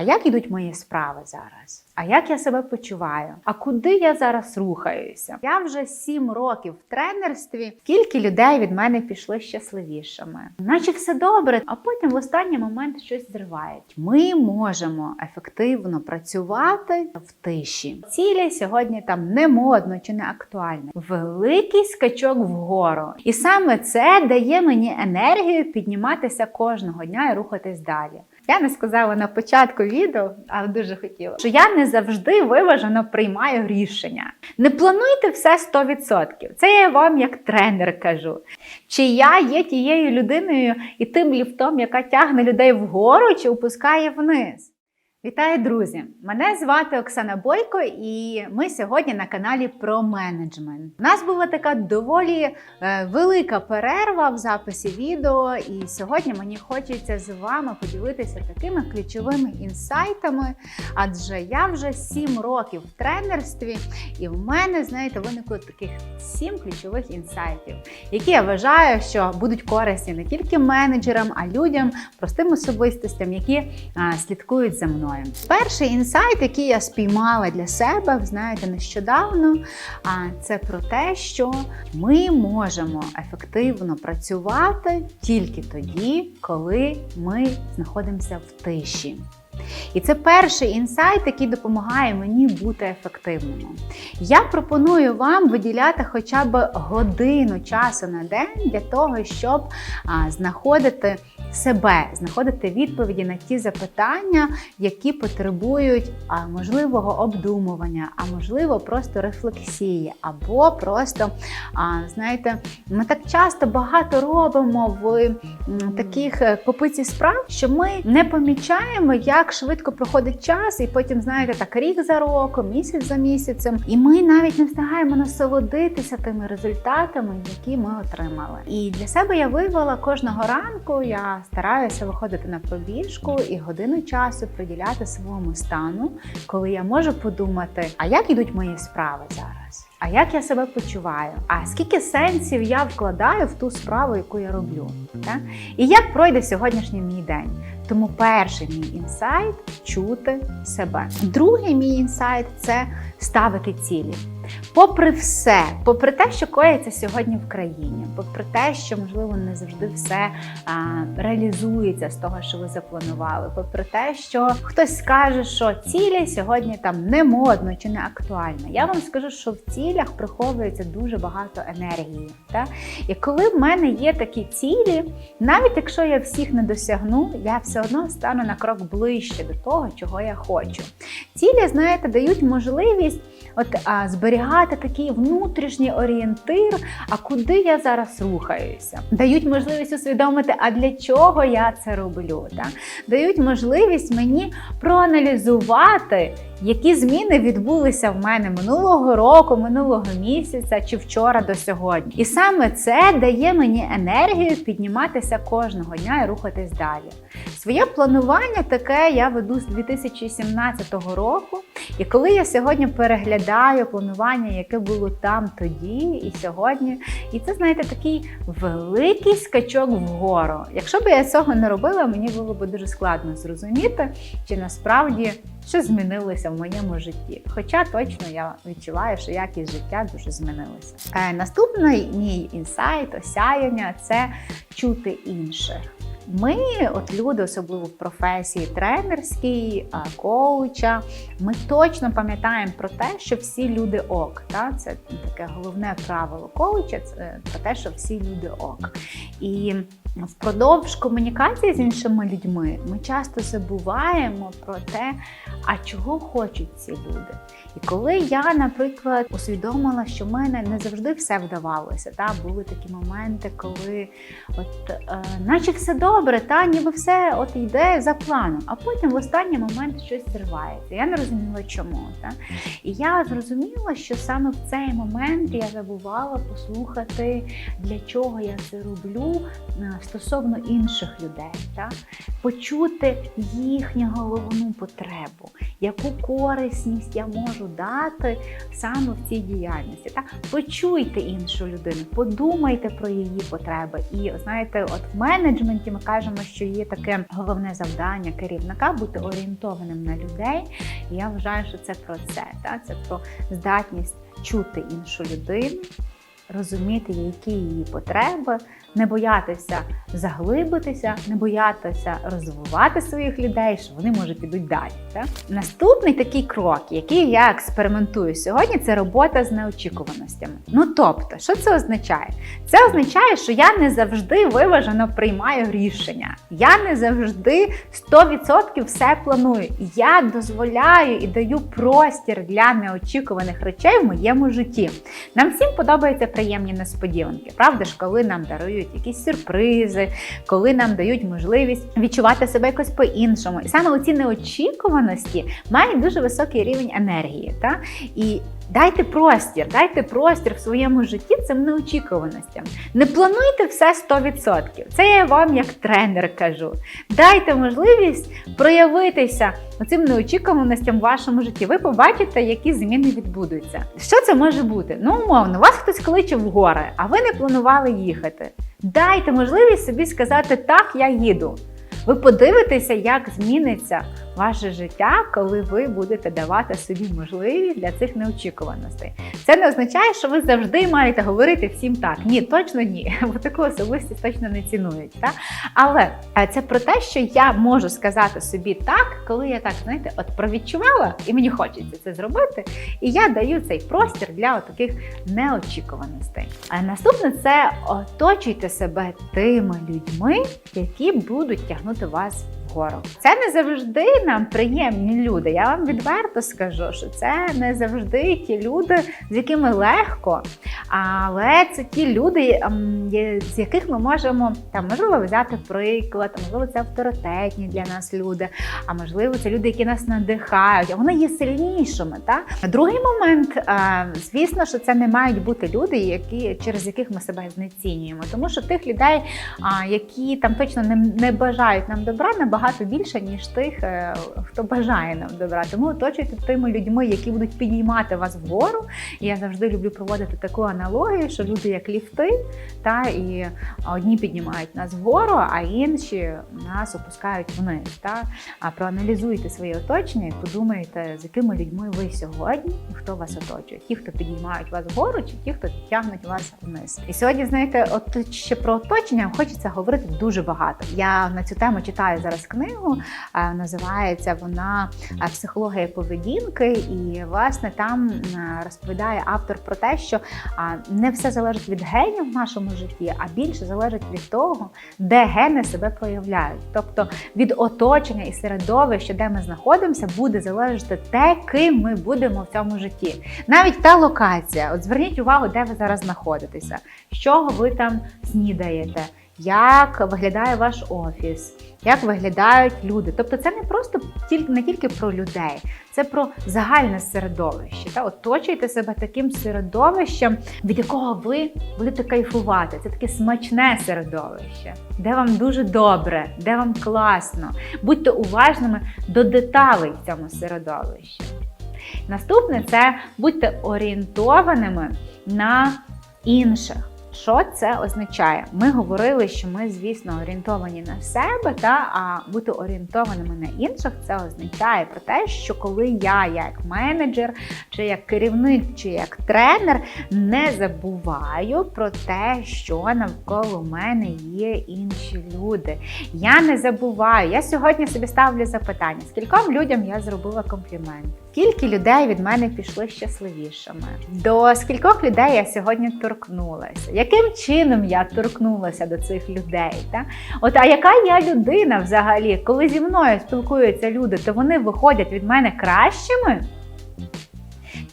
А як ідуть мої справи зараз? А як я себе почуваю? А куди я зараз рухаюся? Я вже сім років в тренерстві. Скільки людей від мене пішли щасливішими? Наче все добре, а потім в останній момент щось зривають. Ми можемо ефективно працювати в тиші. Цілі сьогодні там не модно чи не актуально. Великий скачок вгору. І саме це дає мені енергію підніматися кожного дня і рухатись далі. Я не сказала на початку відео, але дуже хотіла, що я не завжди виважено приймаю рішення. Не плануйте все 100%. Це я вам як тренер кажу. Чи я є тією людиною і тим ліфтом, яка тягне людей вгору чи опускає вниз. Вітаю, друзі! Мене звати Оксана Бойко, і ми сьогодні на каналі про менеджмент. У нас була така доволі е, велика перерва в записі відео, і сьогодні мені хочеться з вами поділитися такими ключовими інсайтами, адже я вже 7 років в тренерстві, і в мене, знаєте, виникло таких 7 ключових інсайтів, які я вважаю, що будуть корисні не тільки менеджерам, а людям, простим особистостям, які слідкують за мною. Перший інсайт, який я спіймала для себе, знаєте, нещодавно, а це про те, що ми можемо ефективно працювати тільки тоді, коли ми знаходимося в тиші. І це перший інсайт, який допомагає мені бути ефективним. Я пропоную вам виділяти хоча б годину часу на день для того, щоб знаходити себе, знаходити відповіді на ті запитання, які потребують можливого обдумування, а можливо, просто рефлексії, або просто, знаєте, ми так часто багато робимо в таких е, копиці справ, що ми не помічаємо, як швидко проходить час, і потім, знаєте, так рік за роком, місяць за місяцем, і ми навіть не встигаємо насолодитися тими результатами, які ми отримали. І для себе я вивела кожного ранку. Я стараюся виходити на пробіжку і годину часу приділяти своєму стану, коли я можу подумати, а як ідуть мої справи зараз. А як я себе почуваю? А скільки сенсів я вкладаю в ту справу, яку я роблю? Так? І як пройде сьогоднішній мій день? Тому перший мій інсайт чути себе. Другий мій інсайт це ставити цілі. Попри все, попри те, що коїться сьогодні в країні, попри те, що можливо не завжди все а, реалізується з того, що ви запланували, попри те, що хтось скаже, що цілі сьогодні там не модно чи не актуально. Я вам скажу, що в цілях приховується дуже багато енергії. Так? І коли в мене є такі цілі, навіть якщо я всіх не досягну, я все одно стану на крок ближче до того, чого я хочу. Цілі, знаєте, дають можливість от а, зберігати такий внутрішній орієнтир, а куди я зараз рухаюся. Дають можливість усвідомити, а для чого я це роблю. Так? Дають можливість мені проаналізувати, які зміни відбулися в мене минулого року, минулого місяця чи вчора до сьогодні. І саме це дає мені енергію підніматися кожного дня і рухатись далі. Своє планування таке я веду з 2017 року. І коли я сьогодні переглядаю планування, яке було там тоді і сьогодні, і це, знаєте, такий великий скачок вгору. Якщо б я цього не робила, мені було б дуже складно зрозуміти, чи насправді що змінилося в моєму житті. Хоча точно я відчуваю, що якість життя дуже змінилася. Е, наступний мій інсайт, осяяння це чути інших. Ми, от люди, особливо в професії тренерській, коуча, ми точно пам'ятаємо про те, що всі люди ок. Та? Це таке головне правило коуча, це про те, що всі люди ок. І впродовж комунікації з іншими людьми ми часто забуваємо про те, а чого хочуть ці люди. І коли я, наприклад, усвідомила, що в мене не завжди все вдавалося, та були такі моменти, коли от, е, наче все добре, та ніби все от йде за планом, а потім в останній момент щось зривається. Я не розуміла, чому. Та? І я зрозуміла, що саме в цей момент я забувала послухати, для чого я це роблю, е, стосовно інших людей, та? почути їхню головну потребу, яку корисність я можу дати саме в цій діяльності. Та? Почуйте іншу людину, подумайте про її потреби. І знаєте, от в менеджменті ми кажемо, що є таке головне завдання керівника бути орієнтованим на людей. І я вважаю, що це про це. Та? Це про здатність чути іншу людину, розуміти, які її потреби, не боятися заглибитися, не боятися розвивати своїх людей, що вони може підуть далі. Так? Наступний такий крок, який я експериментую сьогодні, це робота з неочікуваностями. Ну тобто, що це означає? Це означає, що я не завжди виважено приймаю рішення. Я не завжди 100% все планую. Я дозволяю і даю простір для неочікуваних речей в моєму житті. Нам всім подобаються приємні несподіванки, правда ж, коли нам дарують якісь сюрпризи, коли нам дають можливість відчувати себе якось по-іншому. І саме ці неочікуваності мають дуже високий рівень енергії. Та? І Дайте простір, дайте простір в своєму житті цим неочікуваностям. Не плануйте все 100%. Це я вам як тренер кажу. Дайте можливість проявитися цим неочікуваностям в вашому житті. Ви побачите, які зміни відбудуться. Що це може бути? Ну, умовно, вас хтось кличе в гори, а ви не планували їхати. Дайте можливість собі сказати так, я їду. Ви подивитеся, як зміниться ваше життя, коли ви будете давати собі можливість для цих неочікуваностей. Це не означає, що ви завжди маєте говорити всім так. Ні, точно ні. Бо таку особистість точно не цінують. Так? Але е, це про те, що я можу сказати собі так, коли я так, знаєте, от провідчувала, і мені хочеться це зробити. І я даю цей простір для таких неочікуваностей. А наступне це оточуйте себе тими людьми, які будуть тягнути вас вгору. Це не завжди нам приємні люди. Я вам відверто скажу, що це не завжди ті люди, з якими легко, але це ті люди, з яких ми можемо там можливо взяти приклад, можливо, це авторитетні для нас люди, а можливо, це люди, які нас надихають, а вони є сильнішими. Так? Другий момент, звісно, що це не мають бути люди, які через яких ми себе знецінюємо, тому що тих людей, які там точно не бажають нам добра, набагато більше ніж тих, е, хто бажає нам добра. Тому оточуйте тими людьми, які будуть підіймати вас вгору. І я завжди люблю проводити таку аналогію, що люди як ліфти, та і одні піднімають нас вгору, а інші нас опускають вниз. Та? А проаналізуйте своє оточення і подумайте, з якими людьми ви сьогодні і хто вас оточує. Ті, хто підіймають вас вгору, чи ті, хто тягнуть вас вниз. І сьогодні, знаєте, от ще про оточення хочеться говорити дуже багато. Я на цю тему читаю зараз книгу, називається вона Психологія поведінки, і власне там розповідає автор про те, що не все залежить від генів в нашому житті, а більше залежить від того, де гени себе проявляють. Тобто від оточення і середовища, де ми знаходимося, буде залежати те, ким ми будемо в цьому житті. Навіть та локація. От зверніть увагу, де ви зараз знаходитеся, з чого ви там снідаєте як виглядає ваш офіс, як виглядають люди. Тобто це не просто не тільки про людей, це про загальне середовище. Та Оточуйте себе таким середовищем, від якого ви будете кайфувати. Це таке смачне середовище, де вам дуже добре, де вам класно. Будьте уважними до деталей в цьому середовищі. Наступне це будьте орієнтованими на інших. Що це означає? Ми говорили, що ми, звісно, орієнтовані на себе, та а бути орієнтованими на інших, це означає про те, що коли я, як менеджер, чи як керівник, чи як тренер, не забуваю про те, що навколо мене є інші люди. Я не забуваю. Я сьогодні собі ставлю запитання: скільком людям я зробила комплімент? Скільки людей від мене пішли щасливішими? До скількох людей я сьогодні торкнулася? Яким чином я торкнулася до цих людей? Та? От, а яка я людина взагалі? Коли зі мною спілкуються люди, то вони виходять від мене кращими?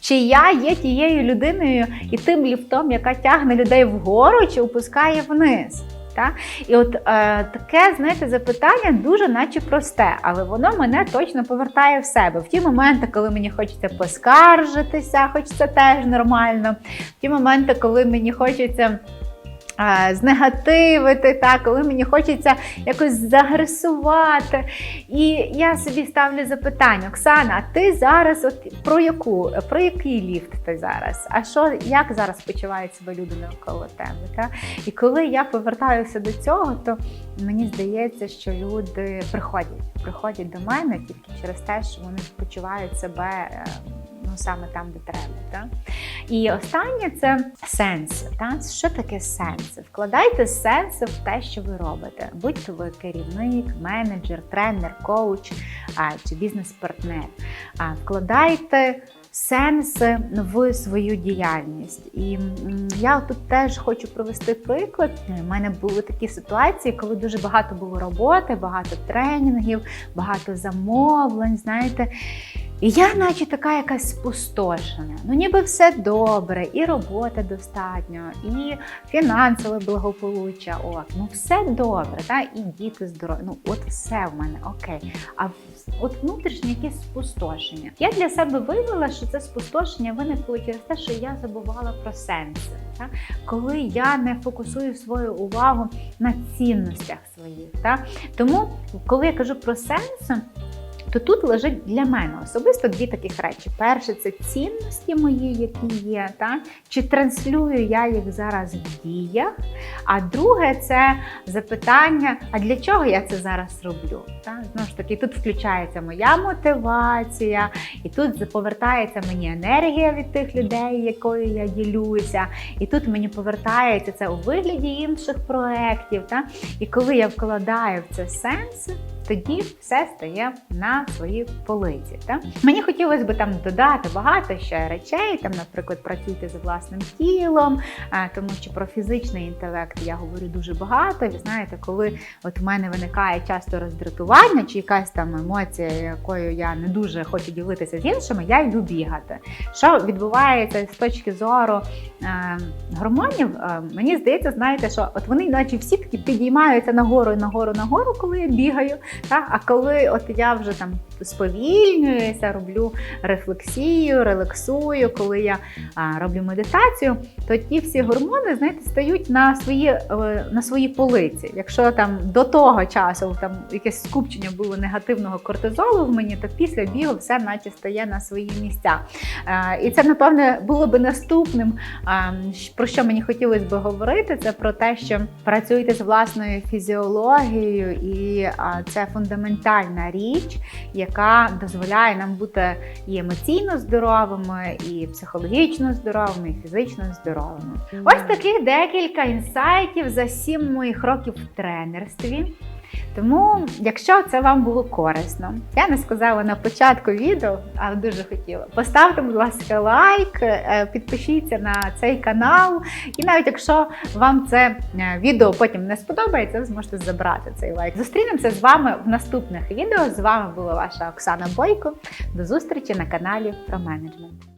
Чи я є тією людиною і тим ліфтом, яка тягне людей вгору чи опускає вниз? Та? І от е, таке, знаєте, запитання дуже наче просте, але воно мене точно повертає в себе. В ті моменти, коли мені хочеться поскаржитися, хоч це теж нормально. В ті моменти, коли мені хочеться знегативити, так, коли мені хочеться якось загресувати. І я собі ставлю запитання: Оксана, ти зараз от про яку, про який ліфт ти зараз? А що як зараз почувають себе люди навколо тебе? Так? І коли я повертаюся до цього, то мені здається, що люди приходять, приходять до мене тільки через те, що вони почувають себе е, ну саме там, де треба. Так? І останнє це сенси. Так? Що таке сенси? Вкладайте сенси в те, що ви робите. Будь-то ви керівник, менеджер, тренер, коуч а, чи бізнес-партнер. А, Вкладайте. Сенси в свою діяльність, і я тут теж хочу провести приклад. У мене були такі ситуації, коли дуже багато було роботи, багато тренінгів, багато замовлень. Знаєте, і я, наче така якась спустошена. Ну, ніби все добре, і роботи достатньо, і фінансове благополуччя. От, ну все добре, та і діти здорові. Ну, от все в мене окей. А от внутрішнє якесь спустошення. Я для себе виявила, що це спустошення виникло через те, що я забувала про сенси. Та? Коли я не фокусую свою увагу на цінностях своїх. Та? Тому, коли я кажу про сенси, то тут лежить для мене особисто дві таких речі. Перше, це цінності мої, які є, та? чи транслюю я їх зараз в діях. А друге, це запитання: а для чого я це зараз роблю? Та? Знову ж таки, тут включається моя мотивація, і тут повертається мені енергія від тих людей, якою я ділюся. І тут мені повертається це у вигляді інших проєктів. І коли я вкладаю в це сенси, тоді все стає на свої полиці. Та? Мені хотілося б там додати багато ще речей, там, наприклад, працюйте з власним тілом, тому що про фізичний інтелект я говорю дуже багато. Ви знаєте, коли от в мене виникає часто роздратування чи якась там емоція, якою я не дуже хочу ділитися з іншими, я йду бігати. Що відбувається з точки зору е, гормонів? Е, мені здається, знаєте, що от вони, наче всі таки підіймаються нагору, нагору, нагору, коли я бігаю. Та? А коли от я вже там сповільнююся, роблю рефлексію, релаксую, коли я роблю медитацію, то ті всі гормони, знаєте, стають на свої, е, на свої полиці. Якщо там до того часу там якесь скупчення було негативного кортизолу в мені, то після бігу все наче стає на свої місця. Е, І це, напевне, було би наступним, про що мені хотілося би говорити, це про те, що працюєте з власною фізіологією, і це фундаментальна річ, яка дозволяє нам бути і емоційно здоровими, і психологічно здоровими, і фізично здоровими. Ось таких декілька інсайтів за сім моїх років в тренерстві. Тому, якщо це вам було корисно, я не сказала на початку відео, але дуже хотіла. Поставте, будь ласка, лайк, е, підпишіться на цей канал. І навіть якщо вам це е, відео потім не сподобається, ви зможете забрати цей лайк. Зустрінемося з вами в наступних відео. З вами була ваша Оксана Бойко. До зустрічі на каналі про менеджмент.